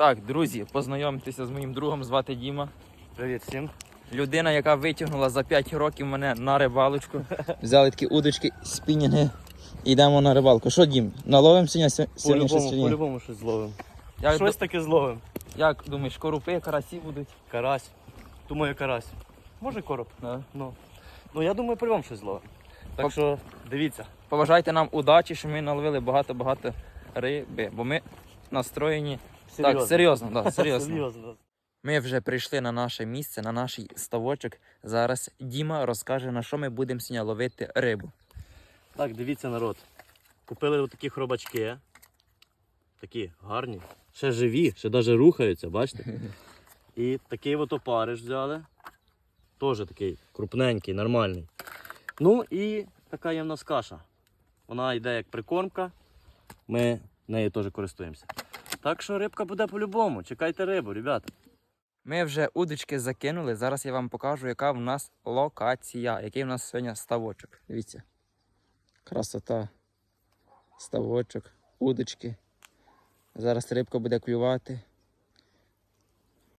Так, друзі, познайомтеся з моїм другом, звати Діма. Привіт всім. Людина, яка витягнула за 5 років мене на рибалочку. Взяли такі удочки, спінінги. і Йдемо на рибалку. Що, Дім, наловимо сьогодні, сьогодні щось По-любому, чи ні? по-любому щось зловимо. Як, Щось таке зловимо. як думаєш, корупи, карасі будуть? Карась. Думаю, карась. Може короб. Да. Ну. ну я думаю, по-любому щось зловимо. Так Оп. що дивіться. Побажайте нам удачі, щоб ми наловили багато-багато риби, бо ми настроєні. Так, серйозно, да, серйозно. Серйозно. Ми вже прийшли на наше місце, на наш ставочок. Зараз Діма розкаже, на що ми будемо сьогодні ловити рибу. Так, дивіться, народ. Купили такі хробачки. Такі гарні. Ще живі, ще навіть рухаються, бачите? І такий от опариш взяли. Теж такий крупненький, нормальний. Ну і така є в нас каша. Вона йде як прикормка. Ми нею теж користуємося. Так що рибка буде по-любому. Чекайте рибу, ребята. Ми вже удочки закинули. Зараз я вам покажу, яка в нас локація, який в нас сьогодні ставочок. Дивіться. Красота. Ставочок, удочки. Зараз рибка буде клювати.